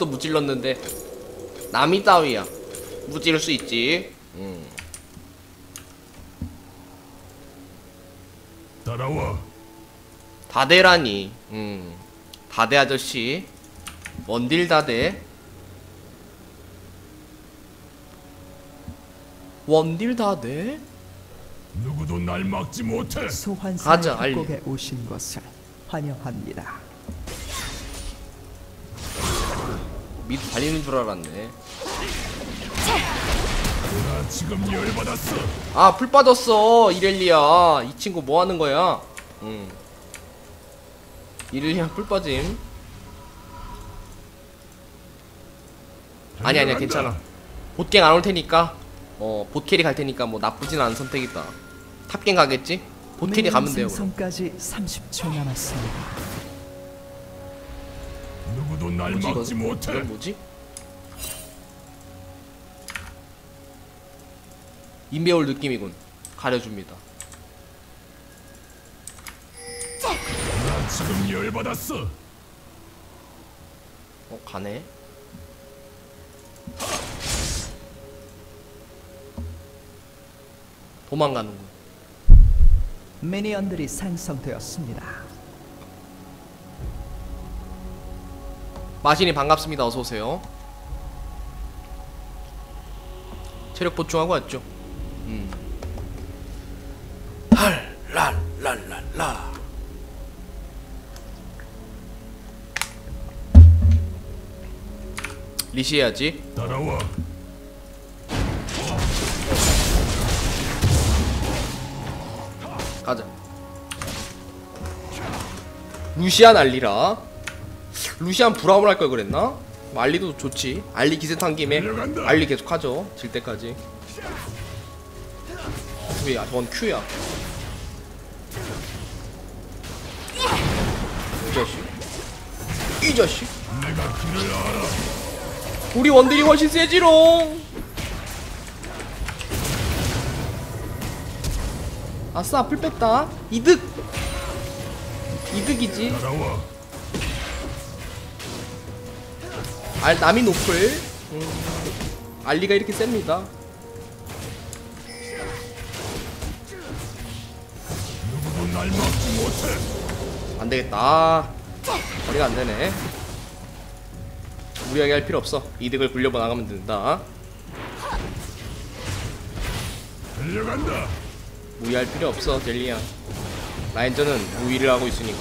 보스도 무찔렀는데 남이 따위야 무찌를 수 있지 음. 따라와. 다대라니 음. 다대 아저씨 원딜 다대 원딜 다대? 누구도 날 막지 못해. 소환사의 알리. 협곡에 오신 것을 환영합니다. 미드 달리는 줄 알았네. 나 지금 열받았어. 아 풀 빠졌어 이렐리아. 이 친구 뭐 하는 거야? 응. 이렐리아 풀 빠짐. 아니 아니야 괜찮아. 봇갱 안 올 테니까 어 봇캐리 갈 테니까 뭐 나쁘진 않은 선택이다. 탑갱 가겠지? 봇캐리 가면 돼요 그럼. 생성까지 30초 남았습니다. 누구도 날 뭐지 막지 이거 못해. 이건 뭐지 인베올 느낌이군 가려줍니다 나 지금 열 받았어. 어 가네 도망가는군 미니언들이 생성되었습니다. 마신이 반갑습니다. 어서 오세요. 체력 보충하고 왔죠? 음. 할 랄 랄 랄 라. 리시해야지. 따라와. 가자. 루시안 알리라 루시안 브라운 할 걸 그랬나? 뭐 알리도 좋지. 알리 기세 탄 김에 달려간다. 알리 계속 하죠. 질 때까지. 큐야 저건 큐야. 이 자식. 이 자식. 우리 원딜이 훨씬 세지롱. 아싸 풀 뺐다. 이득. 이득이지. 따라와. 알 남이 노플 음, 알리가 이렇게 셉니다. 안되겠다. 아, 거리가 안되네. 무리하게 할 필요 없어. 이득을 굴려보 나가면 된다. 무리할 필요 없어 젤리야. 라인전은 무위를 하고 있으니까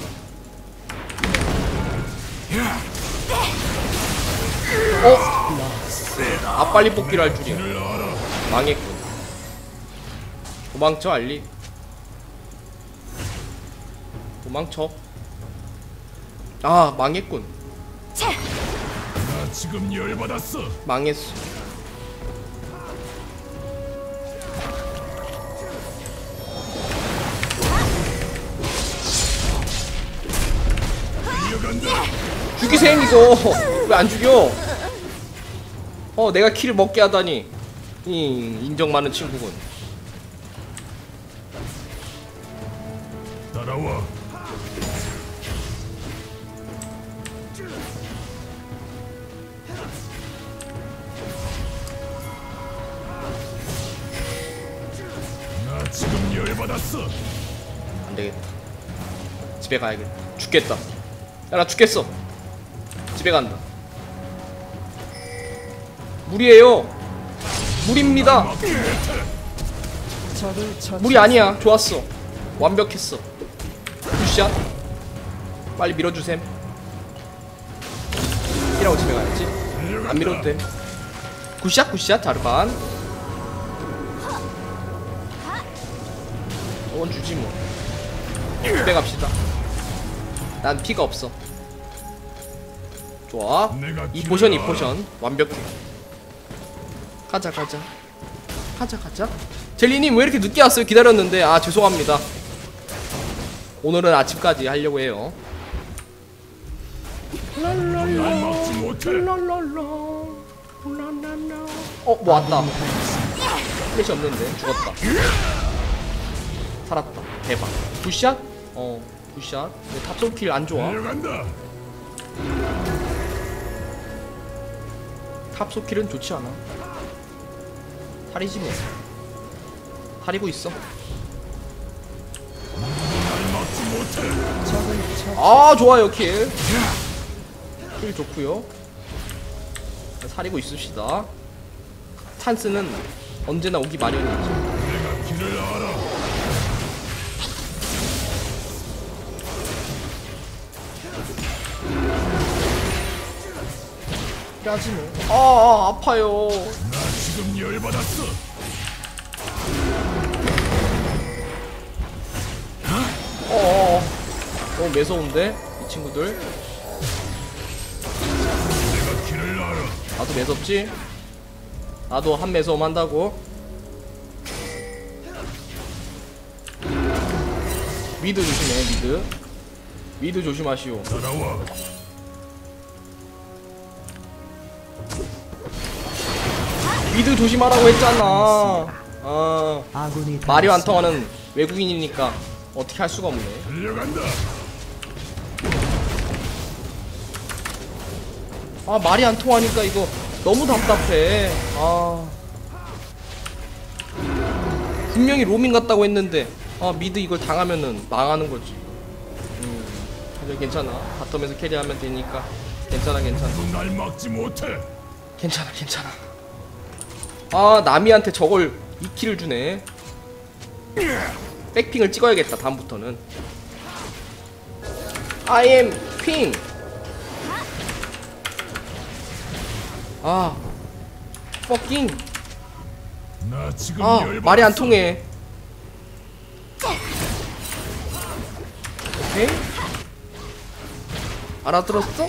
어? 아 빨리 뽑기로 할 줄이야. 망했군 도망쳐 알리 도망쳐 아 망했군 나 지금 열받았어. 망했어. 죽이셈 이거 왜 안 죽여 어 내가 킬을 먹게 하다니. 이 인정 많은 친구군. 따라와. 나 지금 열받았어. 안 되겠다. 집에 가야겠다. 죽겠다. 야 나 죽겠어. 집에 간다 적을 처치 무리 아니야. 좋았어. 완벽했어. 굿샷. 빨리 밀어주셈. 이라고 집에 가야지. 안 밀어도 돼. 굿샷 굿샷. 자르반. 저건 주지 뭐. 집에 갑시다. 난 피가 없어. 좋아. 이 포션 이. 포션. 완벽해 가자 가자 가자 가자 젤리님 왜 이렇게 늦게 왔어요 기다렸는데 아 죄송합니다 오늘은 아침까지 하려고 해요. 어, 뭐 왔다. 플래시 없는데 죽었다. 살았다. 대박. 굿샷? 어, 굿샷. 근데 탑솔킬 안 좋아. 탑소킬은 좋지 않아 탈이지 뭐 탈이고 있어. 아 좋아요 킬. 킬 좋고요. 사리고 있읍시다. 찬스는 언제나 오기 마련이죠. 해야지 뭐. 아, 아 아파요. 나 지금 열받았어. 어, 어, 어. 너무 매서운데 이 친구들. 내가 길을 알아. 나도 매섭지. 나도 한 매서움 한다고. 미드 조심해 미드. 미드 조심하시오. 따라와. 미드 조심하라고 했잖아. 아. 말이 안. 통하는 외국인이니까 어떻게 할 수가 없네. 아 말이 안 통하니까 이거 너무 답답해. 아 분명히 로밍 같다고 했는데 아 미드 이걸 당하면은 망하는 거지. 음, 그래 괜찮아. 바텀에서 캐리하면 되니까 괜찮아 괜찮아 너날 막지 못해. 괜찮아 괜찮아. 아 나미한테 저걸 2킬을 주네. 백핑을 찍어야겠다 다음부터는. I am 핑. 아, 지금 아. 말이 안 통해. 오케이. 알아들었어?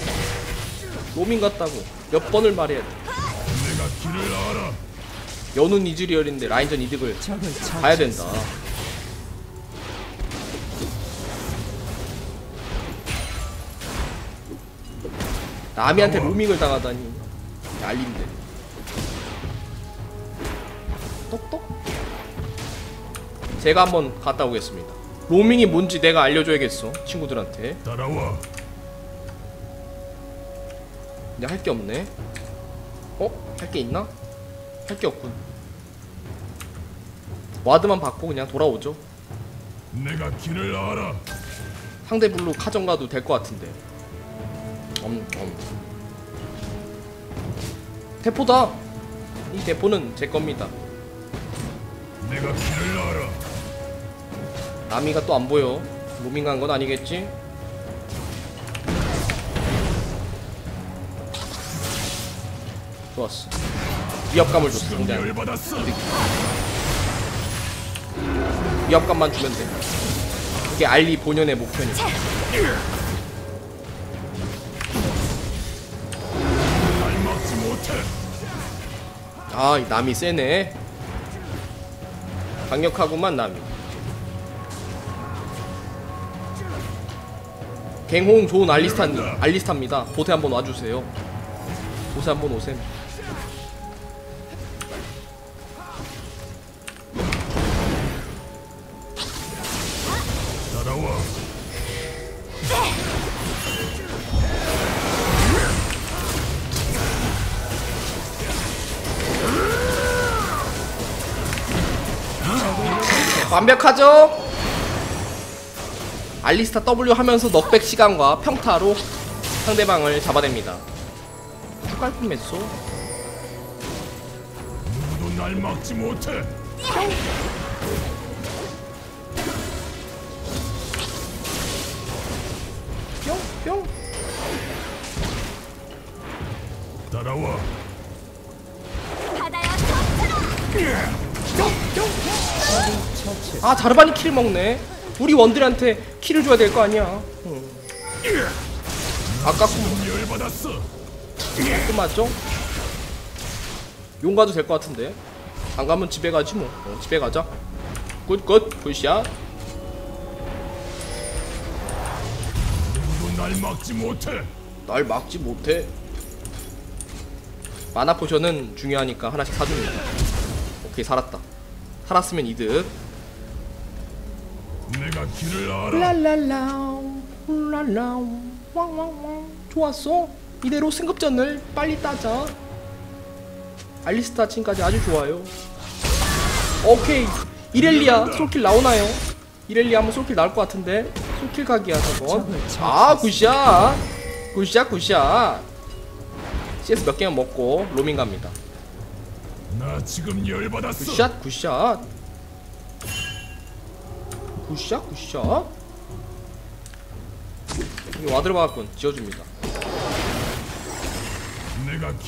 로밍 같다고 몇 번을 말해야 돼. 내가 길을 알아. 연운 이즈리얼인데 라인전 이득을. 봐야 된다. 남이한테 로밍을 당하다니 알린데. 똑똑. 제가 한번 갔다 오겠습니다. 로밍이 뭔지 내가 알려줘야겠어 친구들한테. 따라와. 근데 할 게 없네. 어? 할 게 있나? 할 게 없군. 와드만 받고 그냥 돌아오죠. 내가 길을 알아. 상대 블루 카정 가도 될 것 같은데. 엄, 엄. 대포다. 이 대포는 제 겁니다. 내가 길을 알아. 나미가 또 안 보여. 로밍 간건 아니겠지? 좋았어. 위협감을 줬어. 열받았어. 위압감만 주면 돼. 그게 알리 본연의 목표니까. 아, 이 남이 세네. 강력하구만 남이. 갱홍 좋은 알리스타 알리스타입니다. 보태 한번 와주세요. 보세 한번 오셈. 완벽하죠? 알리스타 W 하면서 넉백 시간과 평타로 상대방을 잡아냅니다. 깔끔 했어. 누구도 날 막지 못해. 뿅 뿅. 따라와. 바다여 덮쳐라 처치. 아 자르반이 킬 먹네. 우리 원들한테 킬을 줘야 될 거 아니야. 응. 아깝고 열받았어. 끝맞죠? 용 가도 될 것 같은데. 안 가면 집에 가지 뭐. 어, 집에 가자. 굿굿 굿샷. 날 막지 못해. 날 막지 못해. 마나 포션은 중요하니까 하나씩 사줍니다. 오케이 살았다. 살았으면 이득. 내가 길을 알아. 랄랄라 랄라 왕왕왕. 좋았어. 이대로 승급전을 빨리 따자. 알리스타 칭까지 아주 좋아요. 오케이. 이렐리아 솔킬 나오나요? 이렐리아 한번 솔킬 나올 것 같은데. 솔킬 각이야 저건. 아 굿샷. 굿샷 굿샷. CS 몇 개만 먹고 로밍 갑니다. 나 지금 열받았어. 굿샷 굿샷 굿샷 굿샷 여기 와드를 박았군 지어줍니다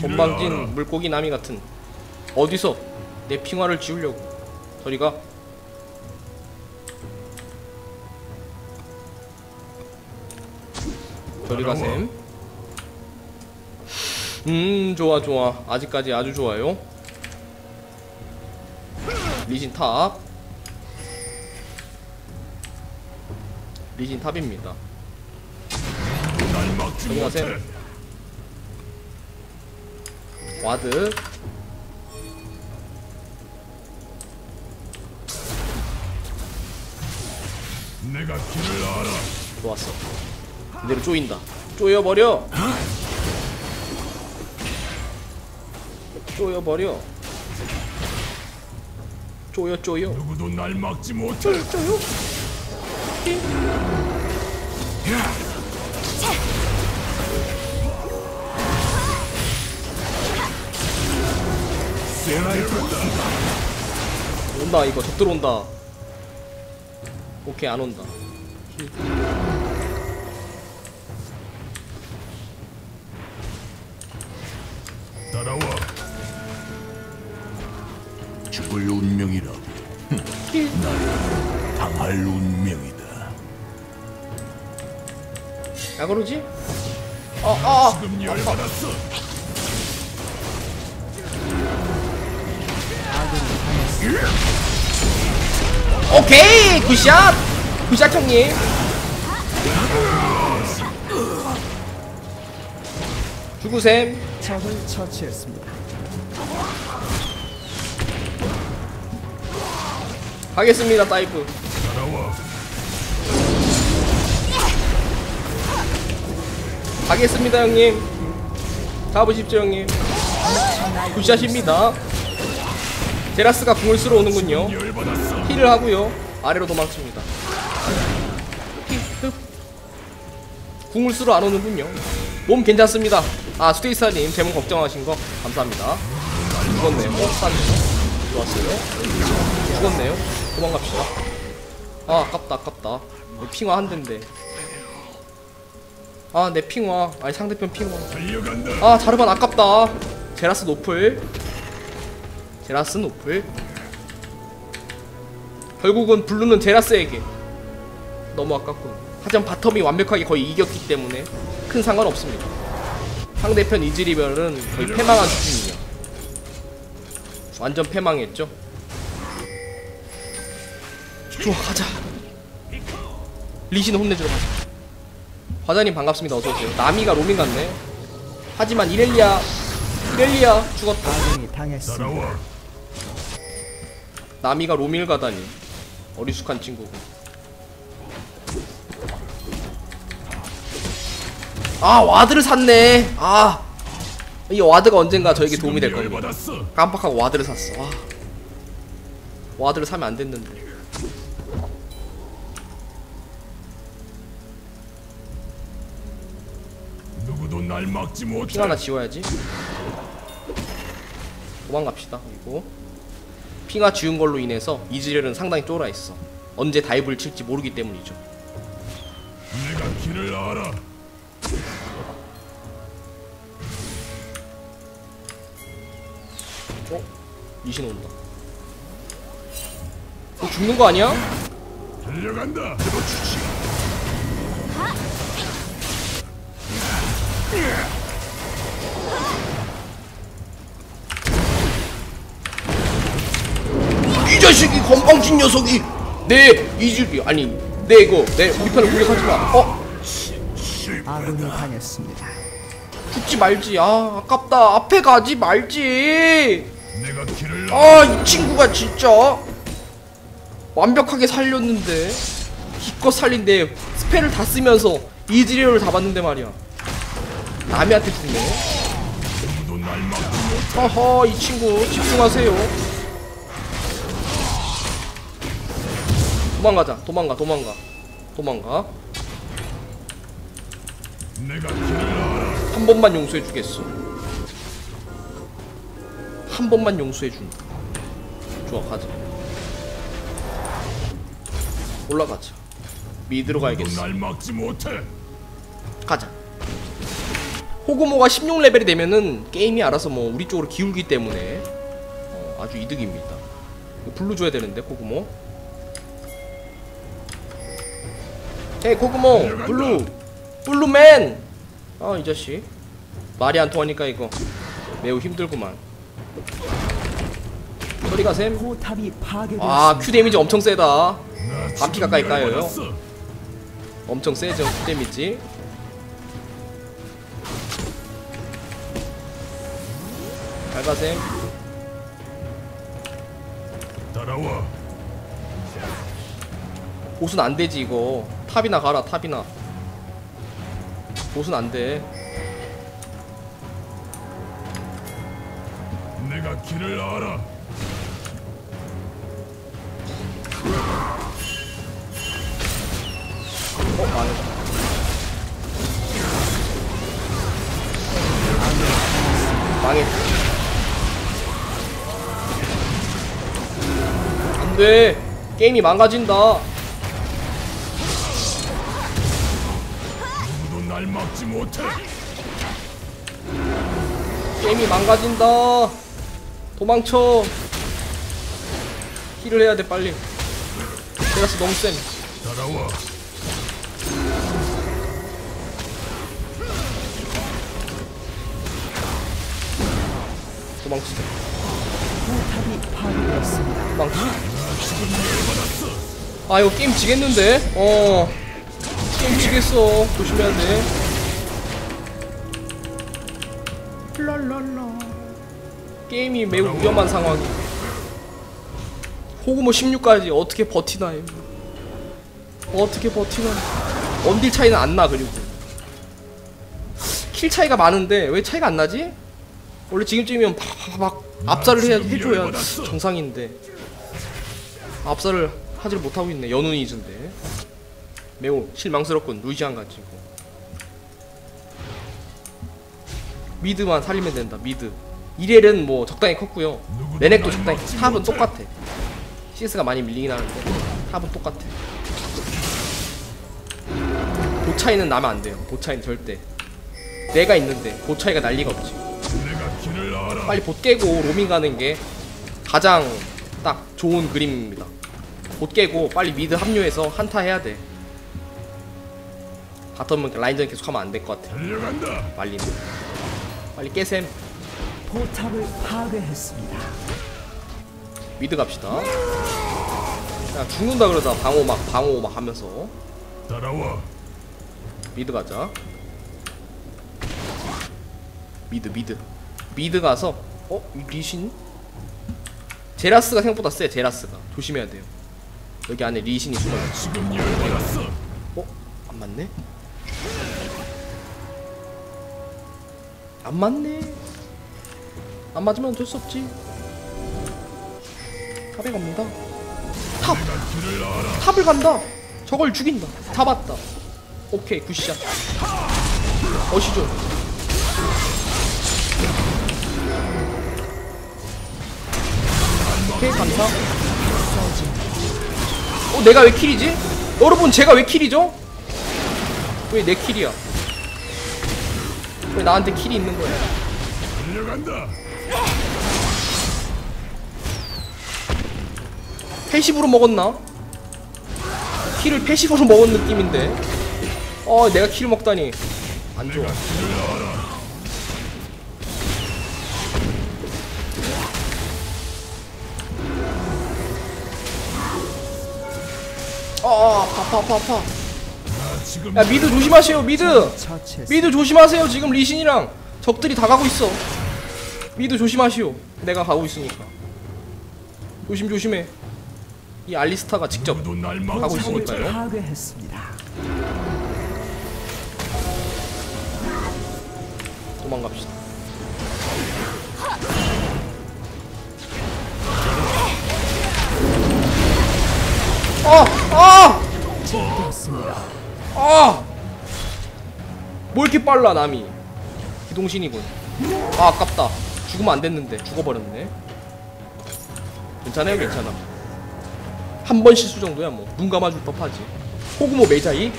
건방진. 물고기 나미 같은 어디서 내 핑화를 지우려고 저리가 저리가 셈. 음 좋아 좋아 아직까지 아주 좋아요. 리신 탑. 리신 탑입니다. 날 막지 저리 가세요. 못해. 와드 내가 길을 알아. 좋았어. 이대로 쪼인다. 쪼여버려. 쪼여버려. 쪼여 쪼여. 누구도 날 막지 못해. 쪼요. 온다 이거 적 들어온다. 오케이 안 온다. 야 그러지? 어, 어, 어. 열받았어. 오케이 굿샷 굿샷 형님 죽으셈 적을 처치했습니다. 가겠습니다 다이브 가겠습니다 형님. 잡으십시오 형님. 굿샷입니다. 제라스가 궁을 쓰러 오는군요. 힐을 하고요. 아래로 도망칩니다. 궁을 쓰러 안 오는군요. 몸 괜찮습니다. 아 스테이사님 제몸 걱정하신 거? 감사합니다. 죽었네요. 어? 싼 좋았어요. 죽었네요. 도망갑시다. 아 아깝다 아깝다. 핑화 한 대인데 아 내 핑화 아니 상대편 달려간다. 아 자르반 아깝다. 제라스 노플. 제라스 노플. 결국은 블루는 제라스에게. 너무 아깝군. 하지만 바텀이 완벽하게 거의 이겼기 때문에 큰 상관 없습니다. 상대편 이즈리벨은 거의 패망한 수준이에요. 완전 패망했죠? 좋아 가자. 리신 혼내주러 가자 과장님 반갑습니다. 어서오세요. 나미가 로밍 같네. 하지만 이렐리아 이렐리아 죽었다. 당했습니다. 나미가 로밀 가다니 어리숙한 친구고 아 와드를 샀네. 아 이 와드가 언젠가 저에게 도움이 될 겁니다. 깜빡하고 와드를 샀어. 와. 와드를 사면 안 됐는데 날 막지 못해. 핑 하나 지워야지 도망갑시다 그리고 핑하 지운 걸로 인해서 이즈렐은 상당히 쫄아 있어 언제 다이브를 칠지 모르기 때문이죠 내가 길을 알아. 어? 리신 온다 어 죽는 거 아니야? 달려간다. 이 자식이 건방진 녀석이 내 이즈리 아니 내 이거 내 우리 편을 공격하지 마. 어 아군이 당했습니다. 죽지 말지. 아 아깝다. 앞에 가지 말지. 아 이 친구가 진짜 완벽하게 살렸는데 기껏 살린 데 스펠을 다 쓰면서 이즈리를 잡았는데 말이야. 남이한테 못해. 허허 이 친구. 집중하세요. 도망가자. 도망가 도망가. 도망가. 한 번만 용서해 주겠어. 한 번만 용서해 준다 좋아 가자. 올라가자. 미드로 가야겠어. 가자. 호구모가 16레벨이 되면은 게임이 알아서 뭐 우리 쪽으로 기울기 때문에 어, 아주 이득입니다. 블루 줘야 되는데 코구모. 헤이 코구모 블루 블루맨. 아 이 자식 말이 안 통하니까 이거 매우 힘들구만. 소리 가셈. 포탑이 파괴되었습니다. 아큐 데미지 엄청 세다. 나 반피 가까이. 열받았어. 엄청 세죠 큐 데미지. 잘 가셈. 따라와. 보순 안 되지 이거. 탑이나 가라 탑이나. 보순 안 돼. 내가 길을 알아. 어 망했다. 망했다. 안돼. 게임이 망가진다. 누구도 날 막지 못해. 게임이 망가진다. 도망쳐. 힐을 해야 돼 빨리. 테라스 너무 쌤. 따라와. 도망치자. 포탑이 파괴되었습니다. 도망치. 아 이거 게임 지겠는데? 어. 게임 지겠어. 조심해야 돼. 랄랄라. 게임이 매우 위험한 상황이. 호구모 16까지 어떻게 버티나 해. 어떻게 버티나. 원딜 차이는 안 나 그리고. 킬 차이가 많은데 왜 차이가 안 나지? 원래 지금쯤이면 팍팍팍 압살을 해야 해줘야 정상인데 압살을 하지를 못하고 있네 연운이즈인데. 매우 실망스럽군 루시안 가지고 미드만 살리면 된다 미드. 이렐은 뭐 적당히 컸고요. 레넥도 적당히 컸- 탑은 똑같아. CS가 많이 밀리긴 하는데 탑은 똑같아. 보 차이는 나면 안 돼요. 보 차이는 절대. 내가 있는데 보 차이가 날 리가 없지. 빨리 봇 깨고 로밍 가는 게 가장 딱 좋은 그림입니다. 봇 깨고 빨리 미드 합류해서 한타 해야 돼. 바텀은 라인전 계속 하면 안 될 것 같아. 빨리. 빨리 깨셈. 포탑을 파괴했습니다. 미드 갑시다. 야 죽는다 그러다 방어 막 방어 막 하면서 따라와. 미드 가자. 미드 미드 미드 가서 어? 이 리신? 제라스가 생각보다 세 제라스가 조심해야 돼요. 여기 안에 리신이 열받았어. 어? 안 맞네? 안 맞네. 안 맞으면 어쩔 수 없지. 탑에 갑니다. 탑! 탑을 간다! 저걸 죽인다. 다 봤다. 오케이, 굿샷. 어시죠. 오케이, 감사. 어, 내가 왜 킬이지? 여러분, 제가 왜 킬이죠? 왜 내 킬이야? 왜 나한테 킬이 있는 거야? 패시브로 먹었나? 킬을 패시브로 먹은 느낌인데. 어, 내가 킬 먹다니. 안 좋아. 아, 아, 아파, 아파, 아파. 나 지금 야, 미드 조심하세요, 미드! 미드 조심하세요. 지금 리신이랑 적들이 다 가고 있어. 미드 조심하시오. 내가 가고 있으니까. 조심 조심해. 이 알리스타가 직접 막지 있으니까요. 도망갑시다. 어! 어! 어! 뭐 이렇게 빨라 남이? 기동신이군. 아 아깝다. 죽으면 안됐는데 죽어버렸네. 괜찮아요 괜찮아. 한 번 실수 정도야 뭐 눈 감아줄 법하지. 호구모 메자이?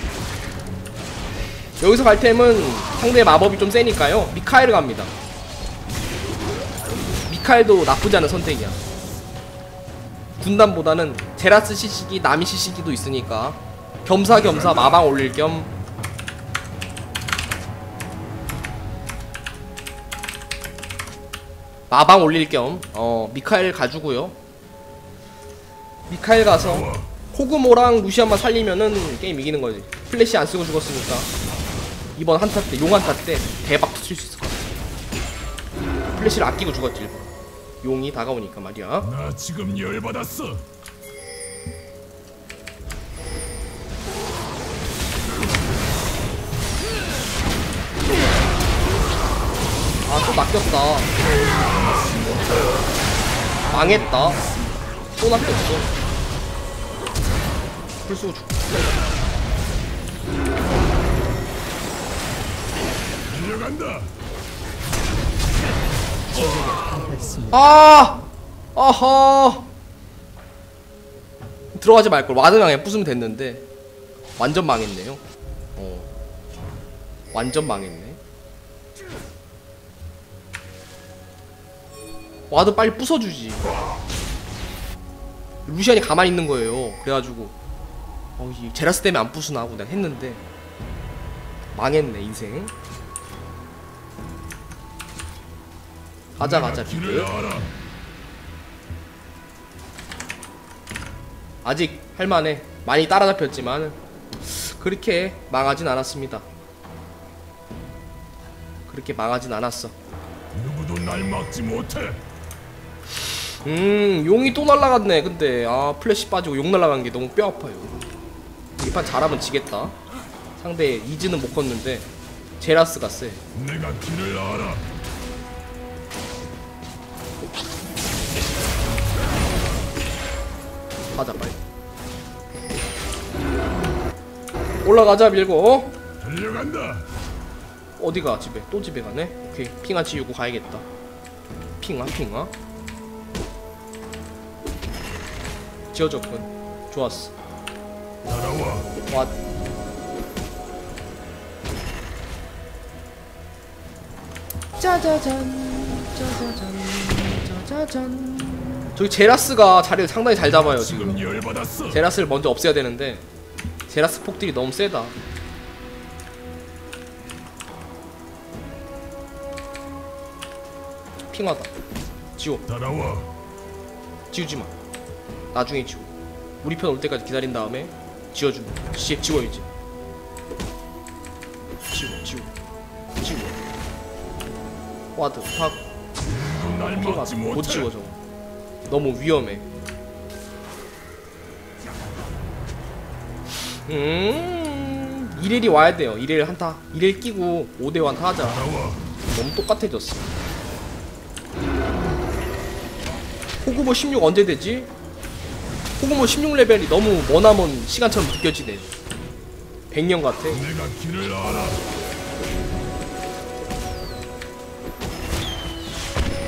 여기서 갈템은 상대의 마법이 좀 세니까요. 미카엘을 갑니다. 미카엘도 나쁘지 않은 선택이야. 군단보다는 제라스 시시기 나미 시시기도 있으니까. 겸사겸사 마방 올릴 겸. 마방 올릴 겸. 어, 미카엘 가주고요. 미카엘 가서 호구모랑 루시안만 살리면은 게임 이기는 거지. 플래시 안 쓰고 죽었으니까. 이번 한타 때 용 한타 때 대박 터칠 수 있을 것 같아. 플래시를 아끼고 죽었지 일부러. 용이 다가오니까 말이야. 나 지금 열받았어. 낚였다 망했다 또 낚였어 풀 쓰고 죽. 아! 아하! 들어가지 말걸. 와드랑에 부수면 됐는데. 완전 망했네요. 어. 완전 망했네. 와드 빨리 부숴주지. 루시안이 가만히 있는 거예요. 그래가지고. 어, 이 제라스 때문에 안 부수나 하고 내가 했는데. 망했네, 인생. 가자, 가자, 비드. 아직 할만해 많이 따라잡혔지만 그렇게 망하진 않았습니다 그렇게 망하진 않았어 누구도 날 막지 못해. 음 용이 또 날라갔네 근데. 아 플래시 빠지고 용 날라간 게 너무 뼈 아파요. 이 판 잘하면 지겠다. 상대 이즈는 못 걷는데 제라스가 세 내가 길을 알아. 가자 빨리. 올라가자 밀고. 달려간다. 어디가 집에? 또 집에 가네? 오케이. 핑아 지우고 가야겠다. 핑아 핑아 지어졌군. 좋았어. 따라와. 와 짜자잔 짜자잔 짜자잔. 저기 제라스가 자리를 상당히 잘 잡아요 지금. 열받았어. 제라스를 먼저 없애야 되는데 제라스 폭딜이 너무 세다. 핑하다. 지워. 따라와. 지우지마 나중에 지워. 우리 편 올 때까지 기다린 다음에 지워주면 씨 지워야지 지워 지워. 지워. 와드 핑하 막지 못. 지워 저거. 너무 위험해. 음 이렐이 와야 돼요. 이렐 한타 이렐 끼고 5대 한타 하자. 너무 똑같아졌어. 호구모 16 언제 되지? 호구모 16레벨이 너무 머나먼 시간처럼 느껴지네 100년 같아 내가 길을 알아.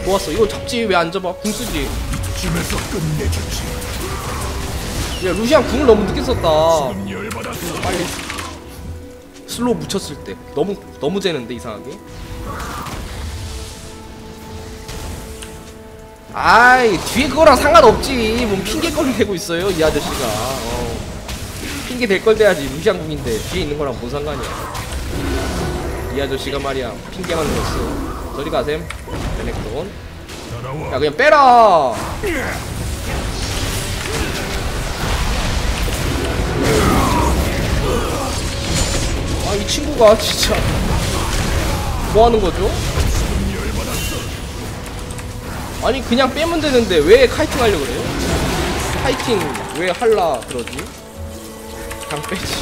좋았어 이거 잡지 왜 안 잡아? 궁 쓰지. 야 루시안 궁을 너무 늦게 썼다. 빨리 슬로우 묻혔을 때 너무 너무 재는데 이상하게 아이 뒤에 그거랑 상관없지. 뭔 핑계거리 대고 있어요 이 아저씨가. 어. 핑계 댈걸 대야지. 루시안 궁인데. 뒤에 있는 거랑 뭔 상관이야. 이 아저씨가 말이야. 핑계만 냈어. 저리 가셈. 따라와. 야 그냥 빼라. 아 이 친구가 진짜 뭐 하는 거죠? 아니 그냥 빼면 되는데 왜 카이팅 하려 그래요? 카이팅 왜 할라 그러지? 그냥 빼지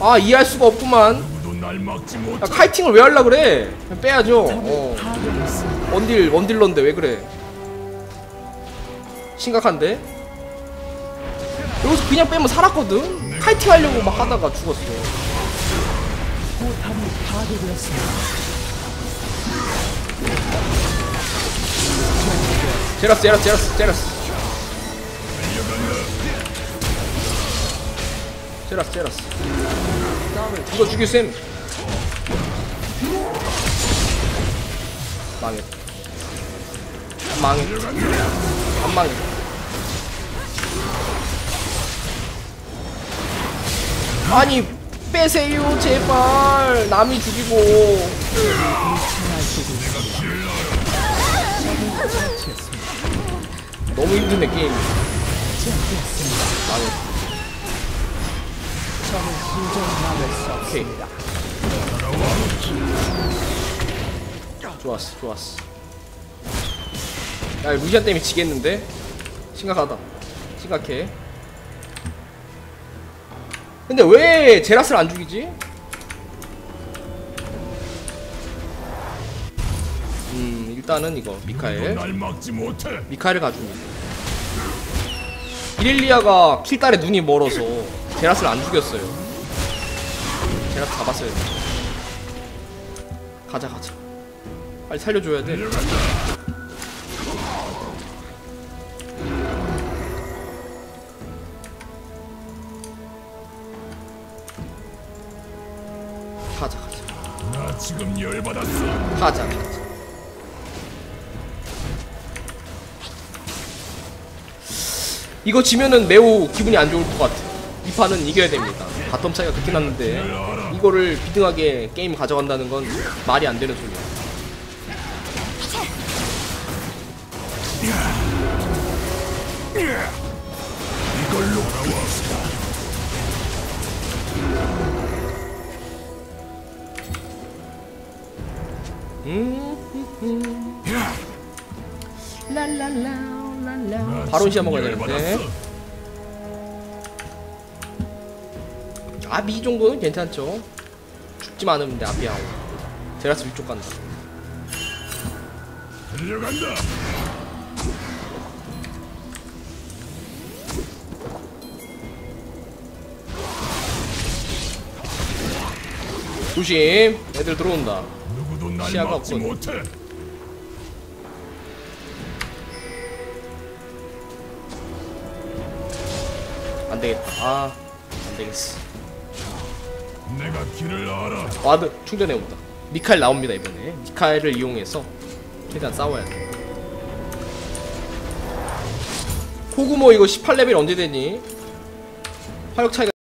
아 이해할 수가 없구만 야. 카이팅을 왜 하려 그래? 그냥 빼야죠 어. 원딜 원딜러인데 왜 그래? 심각한데? 여기서 그냥 빼면 살았거든. 파이팅 하려고 막 하다가 죽었어 포탑이 파괴되었습니다. 제라스 제라스 제라스 제라스. 제라스 제라스. 이거 죽여 쌤 망했 안 망했 아니 빼세요 제발. 남이 죽이고 너무 힘드네 게임 수 오케이. 좋았어 좋았어 야 루시안 때문에 지겠는데? 심각하다 심각해 근데 왜 제라스를 안 죽이지? 일단은 이거 미카엘. 미카엘을 가줍니다. 이렐리아가 킬달에 눈이 멀어서 제라스를 안 죽였어요. 제라스 잡았어야 돼. 가자 가자. 빨리 살려줘야 돼. 가자 가자. 나 지금 열받았어. 가자 가자 이거 지면은 매우 기분이 안 좋을 것 같아. 이 판은 이겨야 됩니다. 바텀 차이가 그렇게 났는데 이거를 비등하게 게임 가져간다는 건 말이 안 되는 소리야. 이걸로 돌아와. 나 바로 시야 지금 먹어야 되는데. 열받았어. 아비 이 정도는 괜찮죠 죽지만 않으면 돼 아비하고 제라스 위쪽 간다 달려간다. 조심 애들 들어온다 누구도 날 시야가 막지 없거든. 못해. 안 되겠다 아 안되겠어 내가 길을 알아. 와드 충전해 온다 미카엘 나옵니다 이번에 미카엘을 이용해서 최대한 싸워야 돼 코구모 이거 18레벨 언제 되니? 화력 차이가